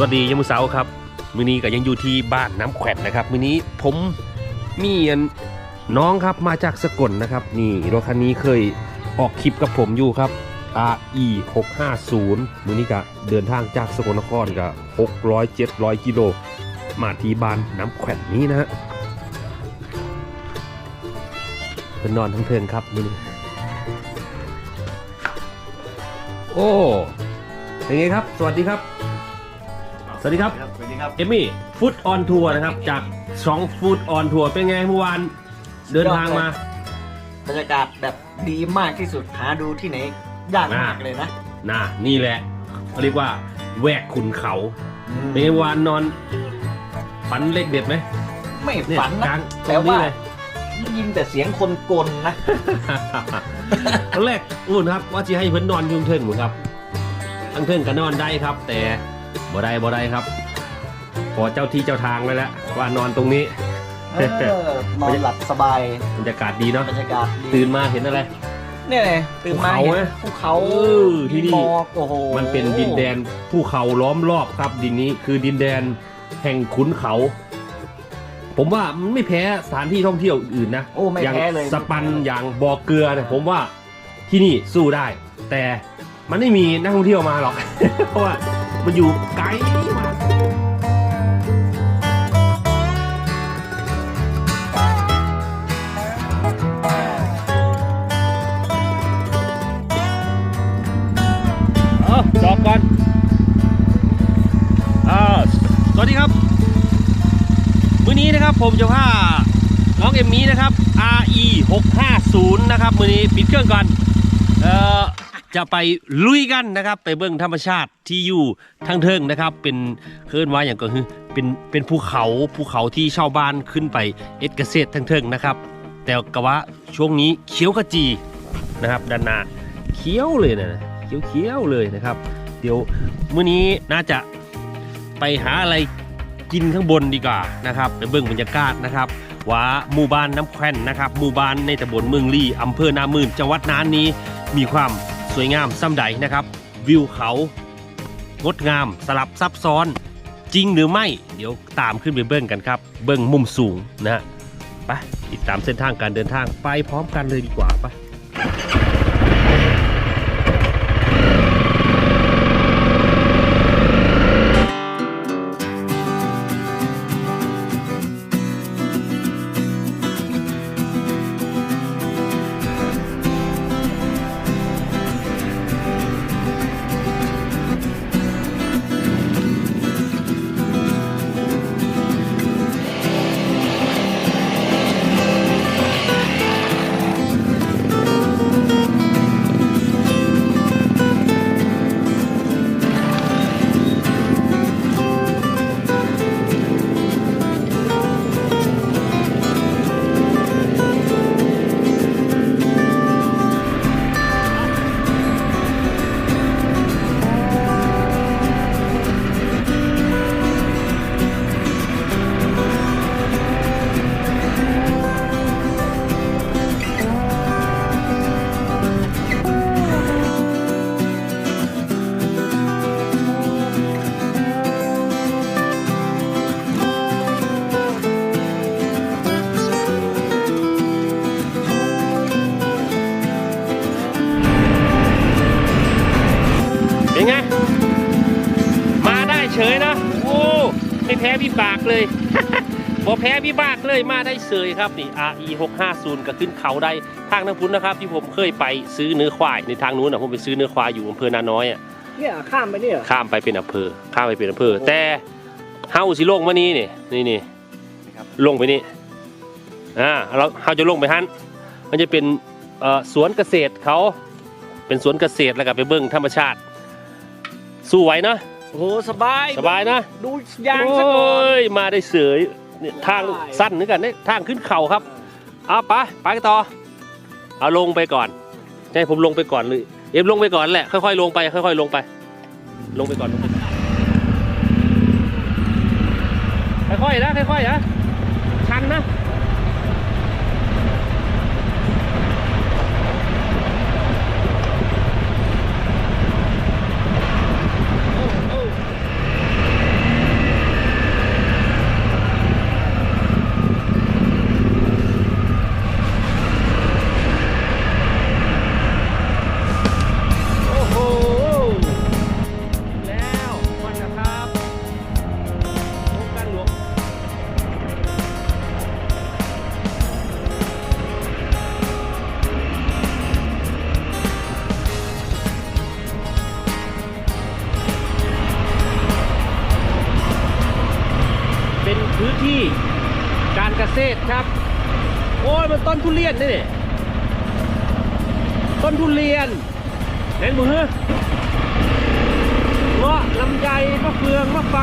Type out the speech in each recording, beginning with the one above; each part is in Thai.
วัสดียามุสาร์ครับมือนี้ก็ยังอยู่ที่บ้านน้ำแขวนนะครับมือนี้ผมมีอันน้องครับมาจากสกลนะครับ นี่รถคันนี้เคยออกคลิปกับผมอยู่ครับ RE 650มือนี้ก็เดินทางจากสกลนครก็600 700กิโลมาที่บ้านน้ำแขวนนี้นะฮะเป็นนอนทั้งเทิงครับมือนี้โอ้เป็นไงครับ สวัสดีครับ สวัสดีครับ สวัสดีครับเอมมี่ฟุตออนทัวร์นะครับ จากสองฟุตออนทัวร์เป็นไงเมื่อวานเดินทางมาบรรยากาศแบบดีมากที่สุดหาดูที่ไหนยากมากเลยนะน่ะนี่แหละเขาเรียกว่าแหวกขุนเขาเป็นไงเมื่อวานนอนฝันเลขเด็ดไหมไม่เนี่ยฝันกลานะงแต่ตรงนี้ว่าเลยได้ยินแต่เสียงคนกลนะตอนแรกอุ่นครับ ว่าจะให้เพิ่นนอนอยุ่งเทิงหมดครับทั้งเทิงก็นอนได้ครับ แต่ บ่ได้บ่ได้ครับ ขอเจ้าที่เจ้าทางไว้แล้วว่านอนตรงนี้ เออนอนหลับสบายบรรยากาศดีเนาะบรรยากาศดีตื่นมาเห็นอะไร เนี่ยเลยตื่นมาภูเขาเห็นไหมภูเขาเออที่นี่มีหมอกโอ้โหมันเป็นดินแดนภูเขาล้อมรอบครับดินนี้คือดินแดนแห่งขุนเขา ผมว่ามันไม่แพ้สถานที่ท่องเที่ยวอื่นนะโอ้ไม่อย่างแพ้เลยสปันอย่างบ่อเกลือเนี่ยผมว่าที่นี่สู้ได้ แต่มันไม่มีนักท่องเที่ยวมาหรอกเพราะว่า มันอยู่ไกลมากเอาจอกก่อนอ่าสวัสดีครับ มื้อนี้นะครับผมจะพาน้องเอ็มมี่นะครับ RE 650นะครับ มื้อนี้ปิดเครื่องก่อน เอ่อ จะไปลุยกันนะครับ ไปเบิ่งธรรมชาติที่อยู่ทางเทิงนะครับ เป็นเคลื่อนว่าอย่างก็คือเป็นเป็นภูเขาภูเขาที่ชาวบ้านขึ้นไปเอ็ดเกษตรทางเทิงนะครับ แต่กะว่าช่วงนี้เขียวขจีนะครับด้านหน้าเขียวเลยนะเขียวเขียวเลยนะครับ เดี๋ยวมื้อนี้น่าจะไปหาอะไรกินข้างบนดีกว่านะครับไปเบิ่งบรรยากาศนะครับว่าหมู่บ้านน้ำแควนนะครับหมู่บ้านในตำบลเมืองลี่อำเภอนามื่นจังหวัดน่านนี้มีความ สวยงามซ้ำใดนะครับ วิวเขา งดงามสลับซับซ้อน จริงหรือไม่ เดี๋ยวตามขึ้นไปเบิ้งกันครับ เบิ้งมุมสูงนะฮะไปติดตามเส้นทางการเดินทางไปพร้อมกันเลยดีกว่าไปะากเลยบอแพ้พี่บากเลยมาได้เฉยครับนี่ RE 650ก็ขึ้นเขาได้ทางทางพุ้นนะครับ ที่ผมเคยไปซื้อเนื้อควายในทางนู้นนะผมไปซื้อเนื้อควายอยู่อำเภอนาน้อยอะเนี่ยข้ามไปเนี่ยข้ามไปเป็นอำเภอข้ามไปเป็นอำเภอ แต่เฮาสิลงมานี่นี่นี่นี่ครับลงไปนี่อ่าเราเฮาจะลงไปฮั่นมันจะเป็นเอ่อสวนเกษตรเขาเป็นสวนเกษตรแล้วก็ไปเบิ่งธรรมชาติ สู้ไหวเนาะ โอ้โหสบายสบายนะดูยางซะก่อนโอ้ยมาได้เสยเนี่ยทางได้สั้นนึกกันเนี่ยทางขึ้นเขาครับเอาไปไปกันต่อเอาลงไปก่อนจะให้ผมลงไปก่อนเลยเอ็มลงไปก่อนแหละค่อยๆลงไปค่อยๆลงไป ลงไปก่อนลงไปก่อนค่อยๆนะค่อยๆนะชันนะ เกษตรครับ โอ้ยมันต้นทุเรียนนี่นต้นทุเรียนเห็นมือเงาะลำไยมะเฟืองมะไฟ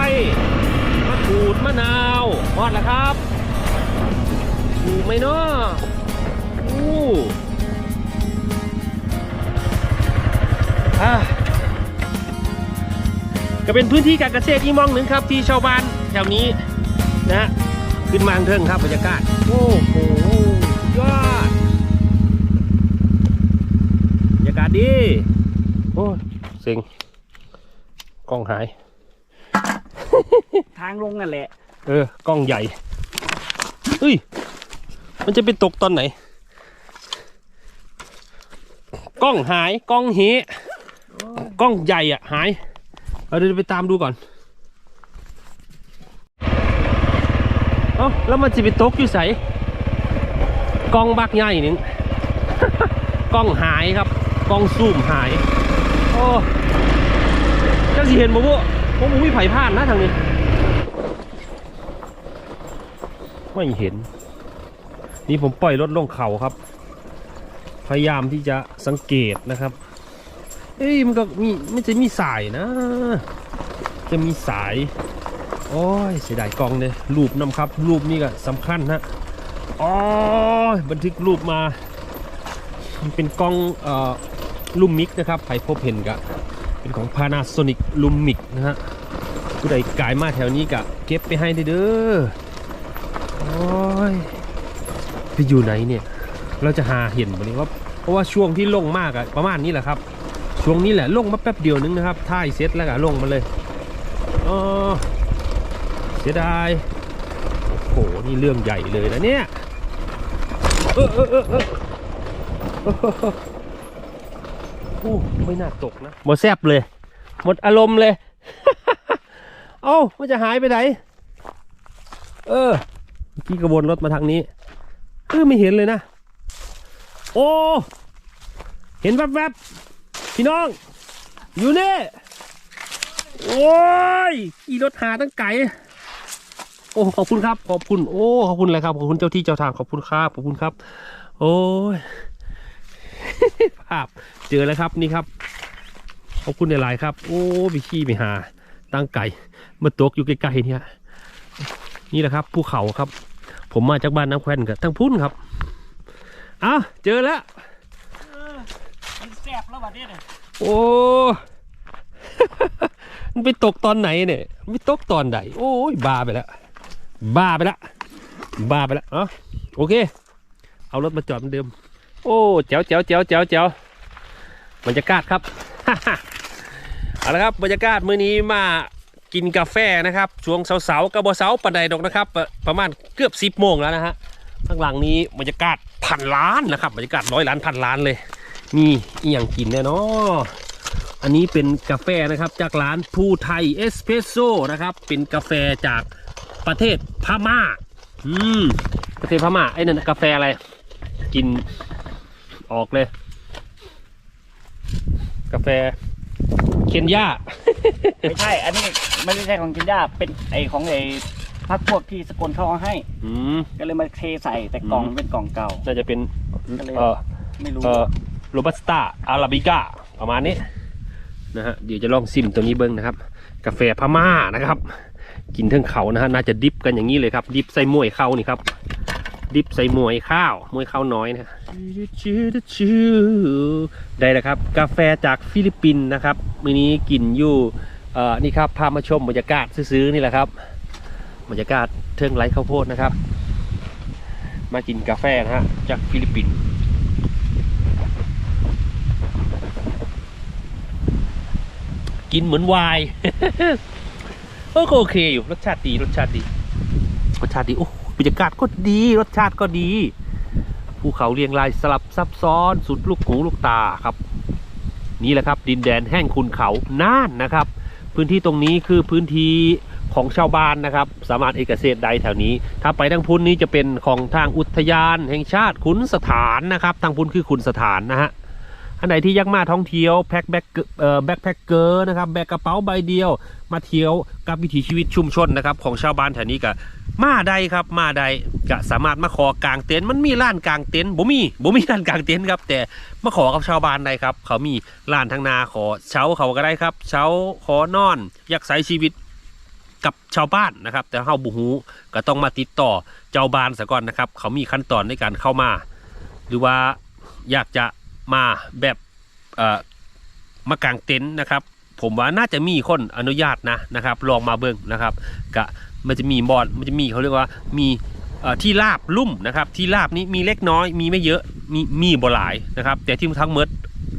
มะกรูดมะนาวหมดแล้วครับถูกไหมเนาะอู้ก็เป็นพื้นที่การเกษตรอีกมองหนึ่งครับ ที่ชาวบ้านแถวนี้นะฮะ ขึ้นมาทางเทิงครับบรรยากาศ โอ้โหสุดยอดบรรยากาศดี โอ้ยเซ็งกล้องหาย ทางลงนั่นแหละ เออกล้องใหญ่เฮ้ย มันจะไปตกตอนไหน กล้องหาย กล้องเฮกล้องใหญ่อะหายเอาเดี๋ยวไปตามดูก่อน เอ้าแล้วมันจะไปตกอยู่ใสกล้องบักใหญ่หนึ่งกล้องหายครับกล้องซูมหาย โอ้เจ้าสิเห็นบ่บุผมมีไผ่พลาดนะทางนี้ ไม่เห็น นี่ผมปล่อยรถลงเขาครับ พยายามที่จะสังเกตนะครับ เอ้ยมันก็มีไม่จะมีสายนะ จะมีสาย โอ้ยเสียดายกล้องเลยรูปนำครับรูปนี่ก็สำคัญนะอ๋อบันทึกรูปมามันเป็นกล้องเอ่อลูมิกนะครับใครพบเห็นกะเป็นของ Panasonic Lumix นะฮะผู้ใดกายมาแถวนี้กะเก็บไปให้เด้อโอ้ยไปอยู่ไหนเนี่ยเราจะหาเห็นวันนี้ว่าเพราะว่าช่วงที่ลงมากอะประมาณนี้แหละครับ ช่วงนี้แหละลงมาแป๊บเดียวนึงนะครับท่ายเสร็จแล้วก็ลงมาเลยอ๋อ สียดายโอ้โหนี่เรื่องใหญ่เลยนะเนี่ยเออเออเออเออโอ้ไม่น่าตกนะ หมดแซบเลย หมดอารมณ์เลย เอ้ามันจะหายไปไหน เออเมื่อกี้กระวนรถมาทางนี้ เออไม่เห็นเลยนะ โอ้ เห็นแวบๆ พี่น้อง อยู่นี่ โอ้ยขี่รถหาตั้งไก่ อ้ขอบคุณครับ ขอบคุณ โอ้ขอบคุณเลยครับขอบคุณเจ้าที่เจ้าทางขอบคุณครับขอบคุณครับ โอ้ยภาพเจอแล้วครับนี่ครับ ขอบคุณในไลน์ครับ โอ้ไปขี้ไปหา ตั้งไก่มาตกอยู่ใกล้ๆเนี่ยนี่แหละครับภูเขาครับ ผมมาจากบ้านน้ำแควนกับทั้งพุ่นครับอ้าวเจอแล้วมันแสบแล้วบัดนี้เนี่ยโอ้มันไปตกตอนไหนเนี่ยมันไปตกตอนใดโอ้ยบ้าไปแล้ว บ้าไปแล้วบ้าไปแล้วเอ๋อโอเค เอารถมาจอดเหมือนเดิม โอ้เจ๋วเจ๋วเจ๋วเจ๋วเจ๋วบรรยากาศครับเอาละครับบรรยากาศมื้อนี้มากินกาแฟนะครับช่วงเสาๆกับบเสาปันใดดอกนะครับเอ่อประมาณเกือบสิบโมงแล้วนะฮะข้างหลังนี้บรรยากาศพันล้านนะครับบรรยากาศร้อยล้านพันล้านเลยมีอีหยังกินแน่เนอนอันนี้เป็นกาแฟนะครับจากร้านภูไทยเอสเพรสโซ่นะครับเป็นกาแฟจาก ประเทศพม่า อืม ประเทศพม่าไอ้นั่นกาแฟอะไร กินออกเลย กาแฟเคนยา ไม่ใช่ อันนี้ไม่ใช่ของกินยาเป็นไอของไอพักพวกที่สกลเขาเอาให้ อืม ก็เลยมาเทใส่แต่กล่องอืม เป็นกล่องเก่า น่าจะเป็น ก็เลย เออ ไม่รู้ เอ่อโรบัสต้าอาราบิก้าประมาณนี้นะฮะเดี๋ยวจะลองซิมตัวนี้เบิ้งนะครับ กาแฟพม่านะครับ กินเทั้งเขานะฮะน่าจะดิฟกันอย่างนี้เลยครับ ดิฟใส่มวยเข้านี่ครับ ดิฟใส่มวยข้าวมวยข้าวน้อยนะได้แล้วครับ กาแฟจากฟิลิปปินส์นะครับมื้อนี้กินอยู่เอ่อนี่ครับพามาชมบรรยากาศซื้อๆนี่แหละครับบรรยากาศเทิงไร้ข้าวโพดนะครับ มากินกาแฟนะฮะจากฟิลิปปินส์กินเหมือนไวน์ อก็โอเคอยู่รสชาติดีรสชาติดี รสชาติดีโอ้บรรยากาศก็ดีรสชาติก็ดีภูเขาเรียงรายสลับซับซ้อนสุดลูกหูลูกตาครับ นี่แหละครับดินแดนแห่งคุณเขาน่านนะครับ พื้นที่ตรงนี้คือพื้นที่ของชาวบ้านนะครับ สามารถเอกเกษตรใดแถวนี้ ถ้าไปทางพุ้นนี้จะเป็นของทางอุทยานแห่งชาติขุนสถานนะครับ ทางพุ้นคือขุนสถานนะฮะ อันไหนที่ยักมาท่องเที่ยวแพ็คแบ็คเอ่อแบ็คแพ็คเกอร์นะครับแบกกระเป๋าใบเดียว มาเที่ยวกับวิถีชีวิตชุมชนนะครับของชาวบ้านแถวนี้ก็มาได้ครับมาได้ก็สามารถมาขอกางเต็นท์มันมีร้านกางเต็นท์บ่มีบ่มีร้านกางเต็นท์ครับ แต่มาขอกับชาวบ้านได้ครับ เขามีร้านทางนาขอเช้าเขาก็ได้ครับ เช้าขอนอน อยากใช้ชีวิตกับชาวบ้านนะครับ แต่เฮาบุฮูก็ต้องมาติดต่อเจ้าบ้านซะก่อนนะครับ เขามีขั้นตอนในการเข้ามา หรือว่าอยากจะ มาแบบมากางเต็นท์นะครับ ผมว่าน่าจะมีคนอนุญาตนะนะครับ ลองมาเบิ่งนะครับกะมันจะมีบอดมันจะมีเขาเรียกว่ามีที่ราบลุ่มนะครับ ที่ราบนี้มีเล็กน้อย มีไม่เยอะมีมีบ่หลายนะครับ แต่ที่ทั้งหมด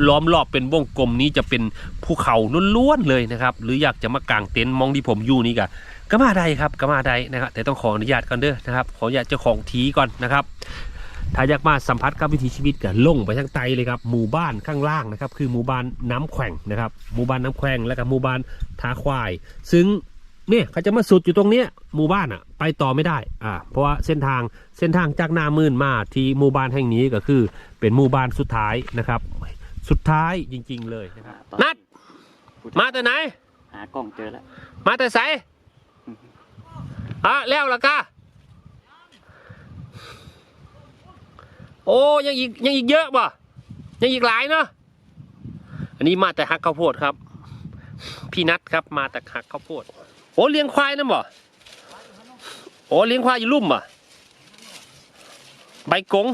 ล้อมรอบเป็นวงกลมนี้จะเป็นภูเขาล้วนๆเลยนะครับ หรืออยากจะมากางเต็นท์มองที่ผมอยู่นี่กะก็มาได้ครับก็มาได้นะครับแต่ต้องขออนุญาตก่อนเด้อนะครับขออนุญาตเจ้าของทีก่อนนะครับ ถ้าอยากมาสัมผัสกับวิถีชีวิตก็ลงไปทางใต้เลยครับหมู่บ้านข้างล่างนะครับคือหมู่บ้านน้ำแขว่งนะครับหมู่บ้านน้ำแขว่งแล้วก็หมู่บ้านทาควาย ซึ่งเนี่ยเขาจะมาสุดอยู่ตรงเนี้ยหมู่บ้านอะไปต่อไม่ได้อ่าเพราะว่าเส้นทางเส้นทางจากนามื่นมาที่หมู่บ้านแห่งนี้ก็คือ เป็นหมู่บ้านสุดท้ายนะครับ สุดท้ายจริง ๆ เลยนะครับนัดมาแต่ไหน หากล้องเจอแล้ว มาแต่ไสอะแล้วละกะ โอ้ยังอีกยังอีกเยอะป่ะยังอีกหลายเนาะอันนี้มาแต่หักข้าวโพดครับ พี่นัทครับมาแต่หักข้าวโพด โอ้เลี้ยงควายนั่นบ่โอ้เลี้ยงควายอยู่ลุ่มบ่ใบกง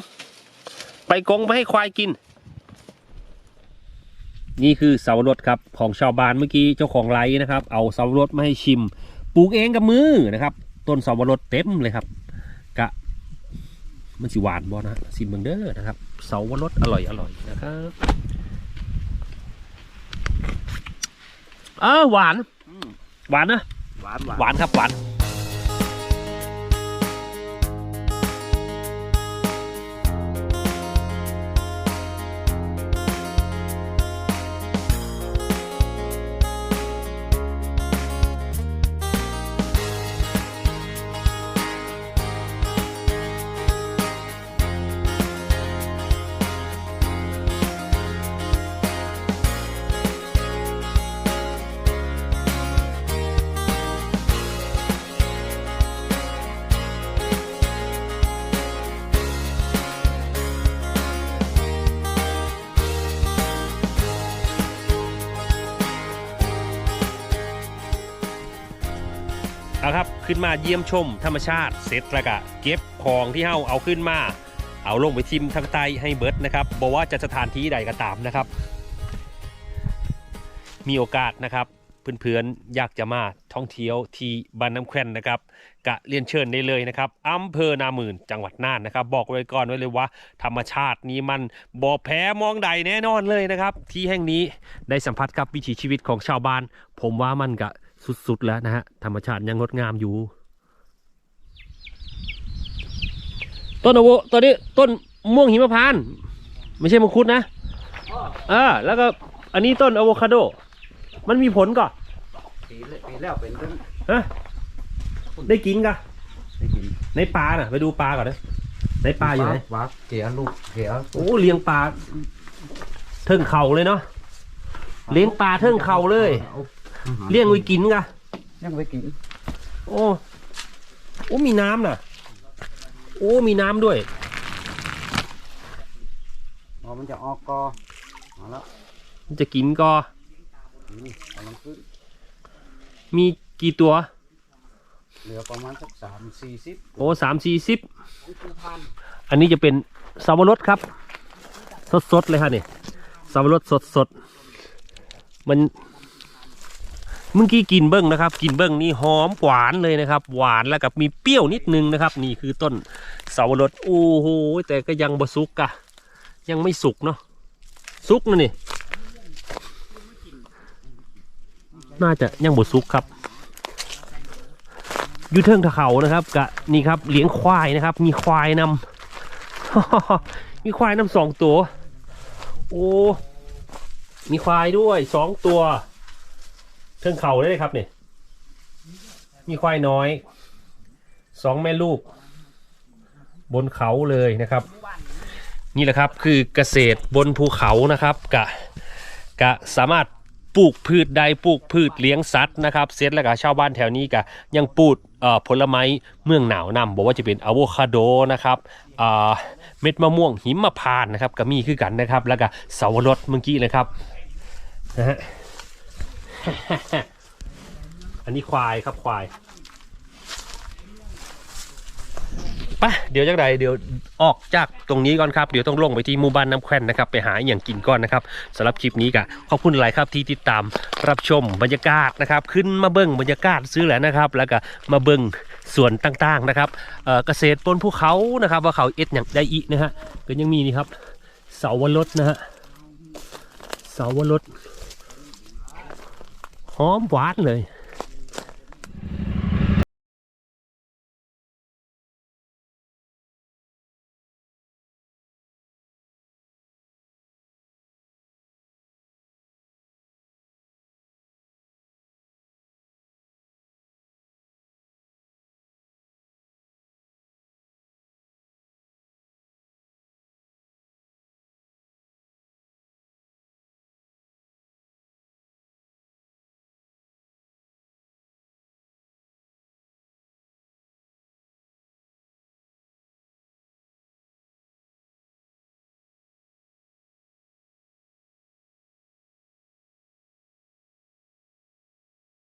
ใบกงไปให้ควายกิน นี่คือเสาวรสครับของชาวบ้านเมื่อกี้เจ้าของไร่นะครับ เอาเสาวรสมาให้ชิม ปลูกเองกับมือนะครับ ต้นเสาวรสเต็มเลยครับ มันสิหวานบ่นะสิมเบิงเด้อนะครับ เสาวรสอร่อยอร่อยนะครับเออหวานอืมหวานนะหวานหวานหวานครับหวาน ขึ้นมาเยี่ยมชม ธรรมชาติเสร็จแล้วก็เก็บของที่เฮาเอาขึ้นมา เอาลงไปทิมทางใต้ให้เบิร์ดนะครับบอกว่าจะสถานที่ใดก็ตามนะครับ มีโอกาสนะครับเพื่อนๆอยากจะมาท่องเที่ยวที่บ้านน้ำแควนนะครับกะเรียนเชิญได้เลยนะครับอำเภอนามื่นจังหวัดน่านนะครับ บอกไว้ก่อนไว้เลยว่า ธรรมชาตินี้มันบ่แพ้มองใดแน่นอนเลยนะครับ ที่แห่งนี้ได้สัมผัสกับวิถีชีวิตของชาวบ้าน ผมว่ามันก็ สุดๆแล้วนะฮะ ธรรมชาติยังงดงามอยู่ ต้นอะโวตัวนี้ต้นม่วงหิมพานต์ไม่ใช่มังคุดนะเออแล้วก็อันนี้ต้นอะโวคาโด มันมีผลก่อนปีแล้วปีแล้วเป็นเรื่องฮะได้กินกะได้กินในปลาน่ะ ไปดูปลาก่อนนะในปลาอยู่ไหนวักเกียลูกเกียโอ้เลี้ยงปลาเทิงเข่าเลยเนาะเลี้ยงปลาเทิงเข่าเลย เลี้ยงไว้กินกะยังไปกิน โอ้โอ้มีน้ำน่ะ โอ้มีน้ำด้วยพอมันจะออกกอมาแล้วมันจะกินก็นี่กำลังขึ้นมีกี่ตัว เหลือประมาณสักสามสี่สิบโอ้สามสี่สิบอันนี้จะเป็นสับปะรดครับ สดๆเลยค่ะนี่สับปะรดสดๆ มัน เมื่อกี้กินเบิ้งนะครับ กินเบิ้งนี่หอมหวานเลยนะครับ หวานแล้วกับมีเปรี้ยวนิดนึงนะครับ นี่คือต้นเสับปะรดโอ้โหแต่ก็ยังบ่สุกอะยังไม่สุกเนาะสุกนะนี่ น่าจะยังบ่สุกครับอยู่เทิงทะเขานะครับกะนี่ครับเลี้ยงควายนะครับ มีควายนำมีควายนำสองตัว โอ้ มีควายด้วยสองตัว เทิงเขาได้เลยครับเนี่ยมีควายน้อยสองแม่ลูก บนเขาเลยนะครับ นี่แหละครับคือเกษตรบนภูเขานะครับกะกะสามารถปลูกพืชใดปลูกพืชเลี้ยงสัตว์นะครับเสร็จแล้วก็ชาวบ้านแถวนี้กะยังปลูกผลไม้เมืองหนาวนำบอกว่าจะเป็นอะโวคาโดนะครับเม็ดมะม่วงหิมพานต์นะครับก็มีคือกันนะครับ แล้วก็เสาวรสเมื่อกี้นะครับนะฮะ อันนี้ควายครับควายปะเดี๋ยวจากใดเดี๋ยวออกจากตรงนี้ก่อนครับ เดี๋ยวต้องลงไปที่หมู่บ้านน้ำแควนนะครับ ไปหาอย่างกินก่อนนะครับสำหรับคลิปนี้กะขอบคุณหลายครับที่ติดตามรับชมบรรยากาศนะครับ ขึ้นมาเบิ้งบรรยากาศซื้อแหละนะครับ แล้วก็มาเบิ้งส่วนต่างๆนะครับเกษตรบนภูเขานะครับ ว่าเขาเอ็ดอย่างได้อีนะฮะก็ยังมีนี่ครับ เสาวรสนะฮะเสาวรส hóm quán rồi